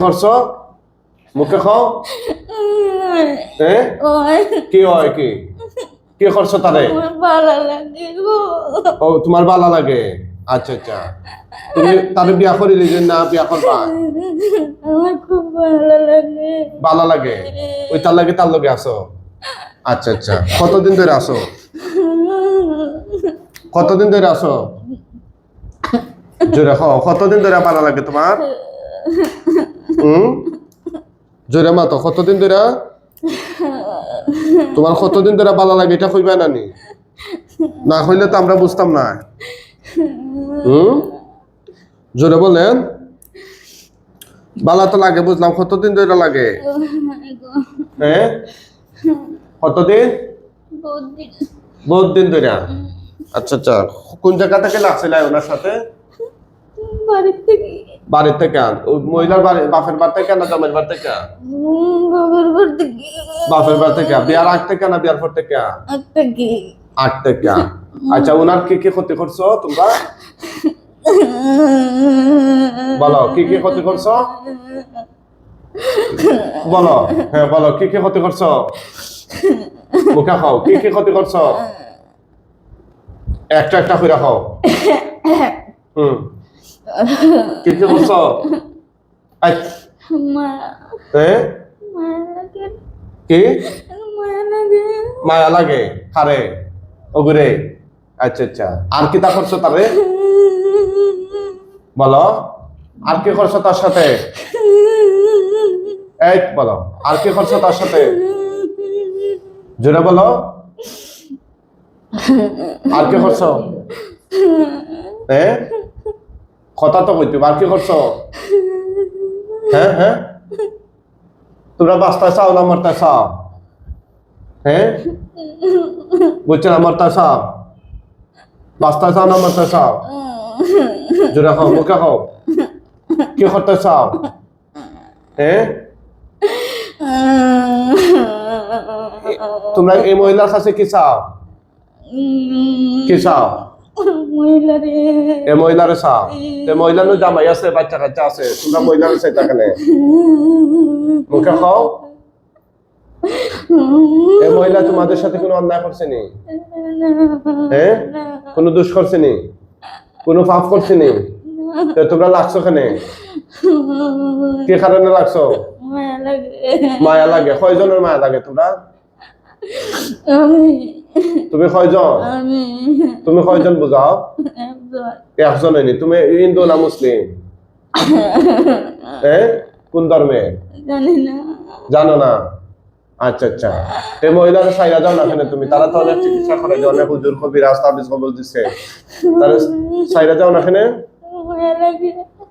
করছ মুখে খাও। কি হয় কি? কি করছ তারে ভালো লাগে ও তোমার ভালো লাগে? আচ্ছা আচ্ছা। তুমি তারে বিয়া করিলি যে না বিয়া করবা? আমার খুব ভালো লাগে। ভালো লাগে? ওই তার লাগে তার লগে আসো আচ্ছা আচ্ছা। কতদিন ধরে আসো কতদিন ধরে আসো জোরে খাও কতদিন ধরে ভালো লাগে তোমার? হুম? জোরে মাতো কতদিন ধরে তোমার কতদিন ধরে বালা লাগে এটা কইবা না নি? না কইলে তো আমরা বুঝতাম না। হুম? জোরে বলেন। ভালো তো লাগে বুঝলাম। কতদিন ধরে লাগে? হ্যাঁ কতদিন? বহুত দিন। ধরে আচ্ছা আচ্ছা। কোন জায়গা থেকে লাগছিল ওনার সাথে? থেকে। বাড়ির থেকে? ওই মহিলার বাড়ি বাপের বাড়ি থেকে না জামাইয়ের বাড়ি থেকে? বাবার বাড়ি থেকে। বাপের বাড়ি থেকে? বিয়ার আগ থেকে না বিয়ার পর থেকে? আট থেকে। আচ্ছা ওনার কি কি ক্ষতি করছ তোমরা? বলো কি কি ক্ষতি করছ? বলো হ্যাঁ বলো কি কি ক্ষতি করছ? মুখে খাও কি কি ক্ষতি করছ? একটা একটা করে খাও। হুম। কি কি করছ মা। হ্যাঁ মায়া কি? মায়া লাগে। মায়া লাগে? খারে ওগুরে আচ্ছা আচ্ছা। আর কি তা করছ তারে? বলো। আর কি করছ তার সাথে? এই বলো। আর কি করছ তার সাথে? জোরে বলো। আর কি করছ? হ্যাঁ কথা তো কইতে আর কি করছ? হ্যাঁ হ্যাঁ? তোমরা বাস্তায় চাও না মারতে চাও? হ্যাঁ? বুঝছেন মারতে চাও? বাস্তায় চাও না মারতে চাও? জোরে খাও মুখে খাও কি করতে চাও? হ্যাঁ? তোমরা এই মহিলার কাছে কি চাও? কি চাও? মহিলারে। এই মহিলারে চাও এই মহিলারও জামাই আছে বাচ্চা কাচ্চা আছে তোমরা মহিলারে চাইতা কেন মুখে খাও এই মহিলা তোমাদের সাথে কোনো অন্যায় করছে নি? হ্যাঁ কোনো দুষ করছে নি? কোনো পাপ করছে নি? তো তোমরা লাগছো কেন? কি কারণে লাগছো? মায়া লাগে। কয়জনের মায়া লাগে তোমরা? তুমি কয়জন তুমি কয়জন বুঝাও একজন। হয়নি তুমি হিন্দু না মুসলিম? হ্যাঁ কোন ধর্মে? জানি না। জানো না? আচ্ছা আচ্ছা। এই মহিলারা সাইরা যাও না কেন তুমি। তারা তো অনেক চিকিৎসা করে যে অনেক হুজুর কবিরাজ তাবিজ কবজ দিচ্ছে তারা সাইরা যাও না কেন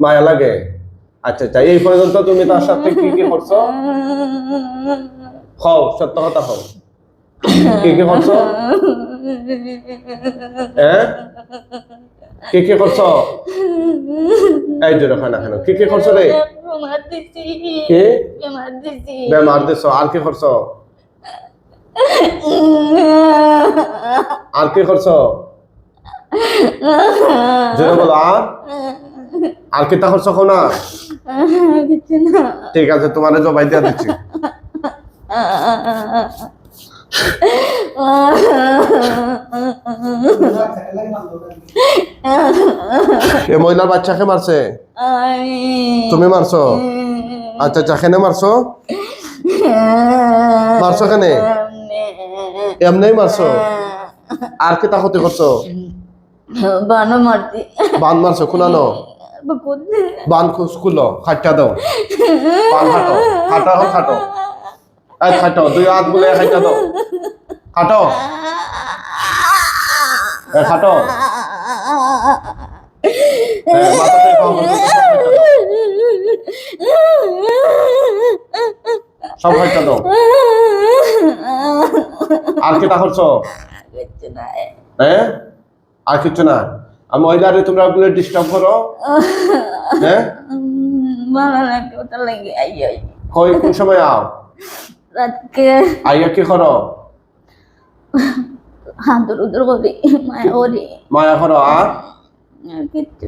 মায়া লাগে। আচ্ছা আচ্ছা। এই পর্যন্ত তুমি তার সাথে কি কি করছ? খাও সত্য কথা খাও কি কি করছ? হ্যাঁ? কি কি করছ? এই জোরে খানা কেন? কি কি করছ রে? বেমার দিছি কি? বেমার দিছি। বেমার দিছো আর কি করছ? আর কি করছ? জোরে বলো আর? আর কি তা করছ না? না। ঠিক আছে তোমার জবাই দিয়া দিচ্ছি। এ মহিলার বাচ্চাকে মারছে? তুমি মারছো? আচ্ছা আচ্ছা কেনে মারছো? মারছো কেনে এমনি মারছো? আর কি তা ক্ষতি করছ? বানো মারতি বান মারছো বকুতে বান খুলো খাটটা দাও। বান খাটো খাটা খাটো এই খাটো দুই হাত বলে খাইটা দাও খাটো। খাটো। সব খাইটা দাও। আর কি করছ হ্যাঁ আর কিছু না আর মহিলারে তোমরা বলে ডিস্টার্ব করো হ্যাঁ ভালো লাগে ওটা লাগে আই আই। কই কোন সময় আও? রাতকে আইয়া কি করো? হাঁদুর উদুর করি মায়া করি মায়া করো আর কিচ্ছু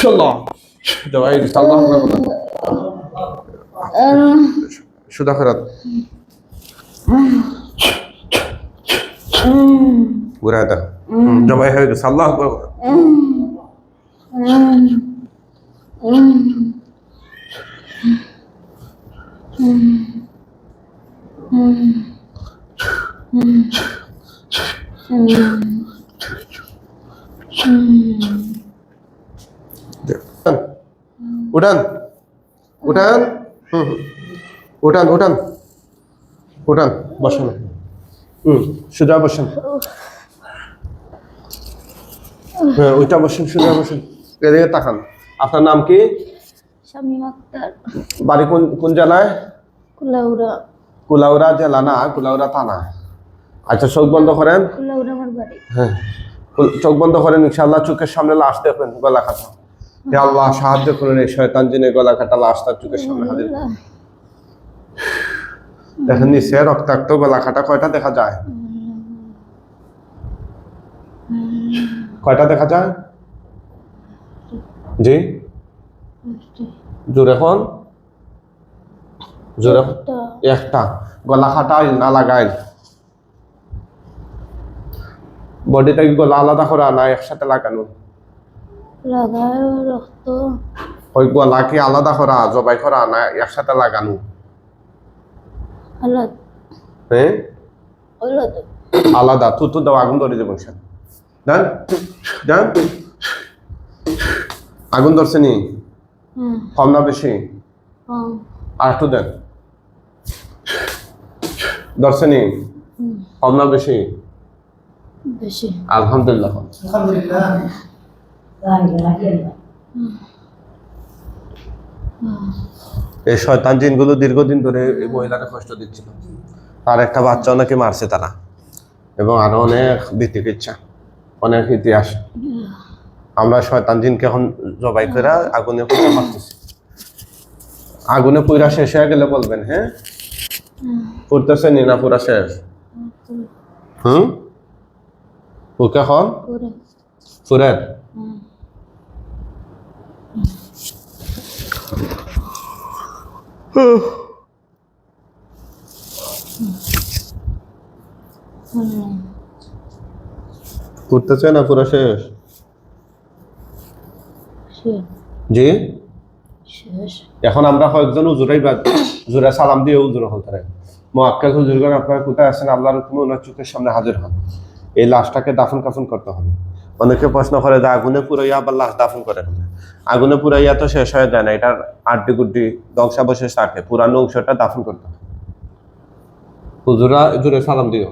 আল্লাহ শুধু আখরাত ঘুরে দেখ জবাই হয়ে গেছে আল্লাহ আকবার বলো। উঠান বসেন। হুম সোজা বসেন। হ্যাঁ ওইটা বসেন সোজা বসেন। এদিকে তাকান। আপনার নাম কি? শামীম আক্তার। বাড়ি কোন কোন জেলায়? কুলাউড়া। কুলাউড়া জেলা না কুলাউড়া থানা। আচ্ছা চোখ বন্ধ করেন। কুলাউড়া আমার বাড়ি। হ্যাঁ চোখ বন্ধ করেন ইনশাআল্লাহ চোখের সামনে লাশ দেখবেন গলা কাটা। হে আল্লাহ সাহায্য করুন এই শয়তান জিনে গলা কাটা লাশ তার চোখের সামনে হাজির। দেখেন নিচে রক্তাক্ত গলা কাটা কয়টা দেখা যায়? কয়টা দেখা যায়? জি? জোরে এখন জোরে একটা। গলা খাটাইল না লাগাইল? বডিটা কি গলা আলাদা করা না একসাথে লাগানো? লাগায় রক্ত। ওই গলা কি আলাদা করা জবাই করা না একসাথে লাগানো? হ্যাঁ? আলাদ। আলাদা। থুতু দাও আগুন ধরে দেবো স্যার দেন দেন আগুন ধরছে নি? কম না বেশি? আর একটু দেন। ধরছে নি? কম না বেশি? বেশি। আলহামদুলিল্লাহ। এই শয়তান জিনগুলো দীর্ঘদিন ধরে এই মহিলাকে কষ্ট দিচ্ছিল। তার একটা বাচ্চা নাকি মারছে তারা। এবং আরও অনেক বিতিকিচ্ছা অনেক ইতিহাস। আমরা শয়তান জিনকে এখন জবাই করে আগুনে পুরা মারতেছি আগুনে পুরা শেষ হয়ে গেলে বলবেন হ্যাঁ? পুরতেছে নিনা পুরা শেষ? হুম? ওকে এখন? করে হুম না পুরা শেষ? জি? এখন আমরা কয়েকজন উজুরাই সালাম দিয়ে উজুর হল তারা। হুজুরগণ আপনারা কোথায় আছেন? আল্লাহর হুকুমে ওনার চোখের সামনে হাজির হন। এই লাশটাকে দাফন কাফন করতে হবে। অনেকে প্রশ্ন করে যে আগুনে পুরাইয়া আবার লাশ দাফন করে। আগুনে পুরাইয়া তো শেষ হয়ে যায় না, এটার আড্ডি গুড্ডি ধ্বংসাবশেষ থাকে, পুরানো অংশটা দাফন করতে হুজুরা জুড়ে সালাম দিও।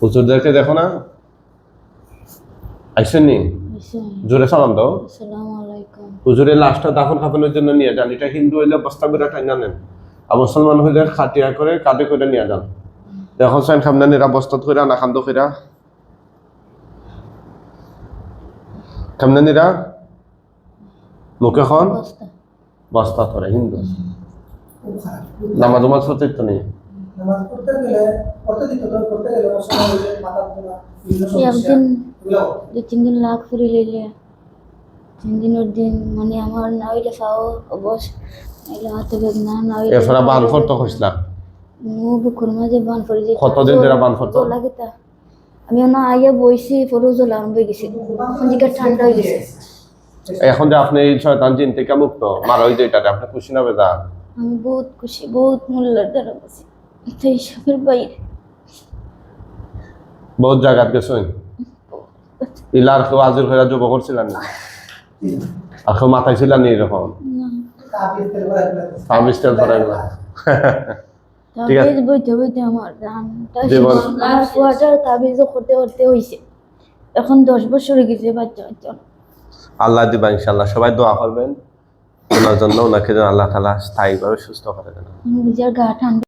হুজুরদেরকে দেখো না? আইসেন জোরে সালাম দাও। হুজুরের লাশটা দাফন কাফনের জন্য নিয়ে যান। এটা হিন্দু হইলে বস্তা করে টাইনা নেন। আর মুসলমান হইলে খাটিয়া করে কাঁধে করে নিয়ে যান। দেখো সাইন খামদানিরা বস্তাত কইরা না খান্দ কইরা। খামদানিরা মুখে খন? বস্তা। করে হিন্দু। নামাজ উমাজ তো নেই। নামাজ পড়তে গেলে পড়তে দিত তো পড়তে গেলে অসময় মাথা ধরা একদিন এগুলো তিন দিন লাখ ফুরি লইলে তিন দিনের দিন মানে আমার না হইলে খাও অবশ। নাইলে হাতে বেদনা না হইলে বান ফরতো মু বুকুর মাঝে বান পড়ে যে কতদিন ধরে বান পড়তো? লাগে তা। আমি না আইয়া বইছি পরে জ্বলা আরম্ভ হয়ে গেছে। ঠান্ডা হয়ে গেছে। এখন যে আপনি শয়তান জিন থেকে মুক্ত মারা হইতে এটাতে আপনি খুশি না বেজান আমি বহুত খুশি বহুত মূল্যের দ্বারা এইসবের বাইরে বহুত জায়গাত গেছেন ইলার কেউ আজির হয়ে যোগ করছিলেন না? আর কেউ মাথায় ছিলেন না এরকম? তেল করে এগুলো তাবিজ তেল ধরে গেল। ঠিক আছে। বইতে বইতে আমার জীবন- শেষ। আমার ফুয়াটার করতে করতে হয়েছে এখন দশ বছর হয়ে গেছে বাচ্চা বাচ্চা। আল্লাহ দিবা ইনশাল্লাহ সবাই দোয়া করবেন। ওনার জন্য ওনাকে যেন আল্লাহ তালা স্থায়ীভাবে সুস্থ করে দেন। নিজের গা ঠান্ডা